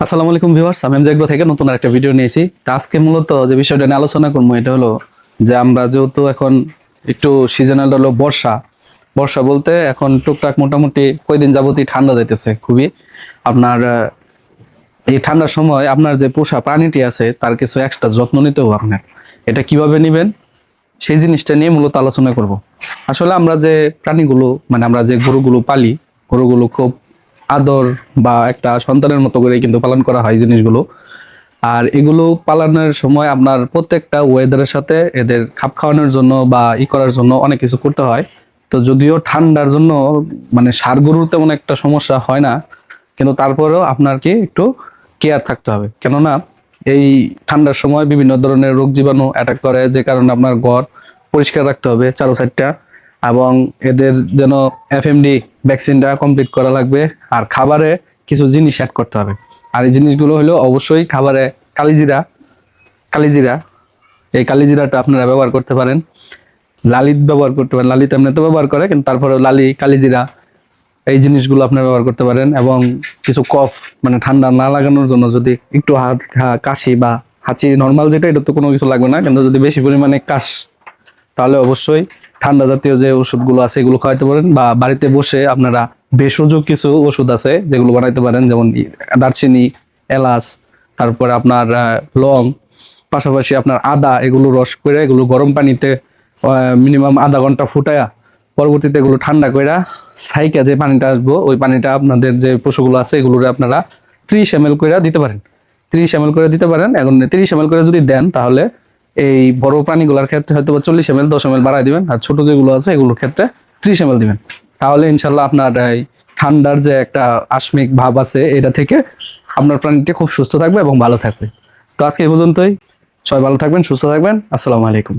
আসসালামু আলাইকুম ভিউয়ার্স, আমি জাগবো থেকে নতুন একটা ভিডিও নিয়েছি। তা আজকে মূলত যে বিষয়টা নিয়ে আলোচনা করব, এটা হলো যে আমরা যেহেতু এখন একটু সিজনাল হলো বর্ষা। বর্ষা বলতে এখন টুকটাক মোটামুটি কয়দিন যাবতই ঠান্ডা যাইতেছে খুবই। আপনার এই ঠান্ডার সময় আপনার যে পোষা প্রাণীটি আছে, তার কিছু এক্সট্রা যত্ন নিতে হবে আপনার। এটা কীভাবে নেবেন, সেই জিনিসটা নিয়ে মূলত আলোচনা করব। আসলে আমরা যে প্রাণীগুলো মানে আমরা যে গরুগুলো পালি, গরুগুলো খুব আদর বা একটা সন্তানের মতো করে কিন্তু পালন করা হয় জিনিসগুলো। আর এগুলো পালনের সময় আপনার প্রত্যেকটা ওয়েদারের সাথে এদের খাপ খাওয়ানোর জন্য বা ই করার জন্য অনেক কিছু করতে হয়। তো যদিও ঠান্ডার জন্য মানে সার গরুর তেমন একটা সমস্যা হয় না, কিন্তু তারপরেও আপনার কি একটু কেয়ার থাকতে হবে। কেননা এই ঠান্ডার সময় বিভিন্ন ধরনের রোগ জীবাণু অ্যাটাক করে, যে কারণে আপনার ঘর পরিষ্কার রাখতে হবে চারো সাইডটা এবং এদের যেন এফএমডি ভ্যাকসিনটা কমপ্লিট করা লাগবে। আর খাবারে কিছু জিনিস অ্যাড করতে হবে। আর এই জিনিসগুলো হলো অবশ্যই খাবারে কালিজিরা। কালিজিরা, এই কালিজিরাটা আপনারা ব্যবহার করতে পারেন। লালিত ব্যবহার করতে পারেন। লালিত এমনি তো ব্যবহার করে, কিন্তু তারপরে লালি, কালিজিরা, এই জিনিসগুলো আপনারা ব্যবহার করতে পারেন। এবং কিছু কফ মানে ঠান্ডা না লাগানোর জন্য যদি একটু হাত কাশি বা হাঁচি নর্মাল যেটা, এটা তো কোনো কিছু লাগবে না। কিন্তু যদি বেশি পরিমাণে কাশ, তাহলে অবশ্যই ঠান্ডা জাতীয় যে ওষুধগুলো আছে, এগুলো খাওয়াইতে পারেন বা বাড়িতে বসে আপনারা ভেষজ কিছু ওষুধ আছে যেগুলো বানাইতে পারেন, যেমন দারচিনি, এলাচ, তারপরে আপনার লং, পাশাপাশি আপনার আদা, এগুলো রস করে এগুলো গরম পানিতে মিনিমাম আধা ঘণ্টা ফুটায়া পরবর্তীতে এগুলো ঠান্ডা করে সাইকা যে পানিটা আসব, ওই পানিটা আপনাদের যে পশুগুলো আছে এগুলো আপনারা ত্রিশ এম করে দিতে পারেন। ত্রিশ এম করে দিতে পারেন, এখন ত্রিশ এম করে যদি দেন, তাহলে এই বড় প্রাণীগুলোর ক্ষেত্রে হয়তো বা চল্লিশ এম এল দশ এম এল বাড়াই দিবেন। আর ছোট যেগুলো আছে, এগুলোর ক্ষেত্রে ত্রিশ এম এল দিবেন। তাহলে ইনশাল্লাহ আপনার এই ঠান্ডার যে একটা আসমিক ভাব আছে, এটা থেকে আপনার প্রাণীটি খুব সুস্থ থাকবে এবং ভালো থাকবে। তো আজকে এই পর্যন্তই। সবাই ভালো থাকবেন, সুস্থ থাকবেন। আসসালামু আলাইকুম।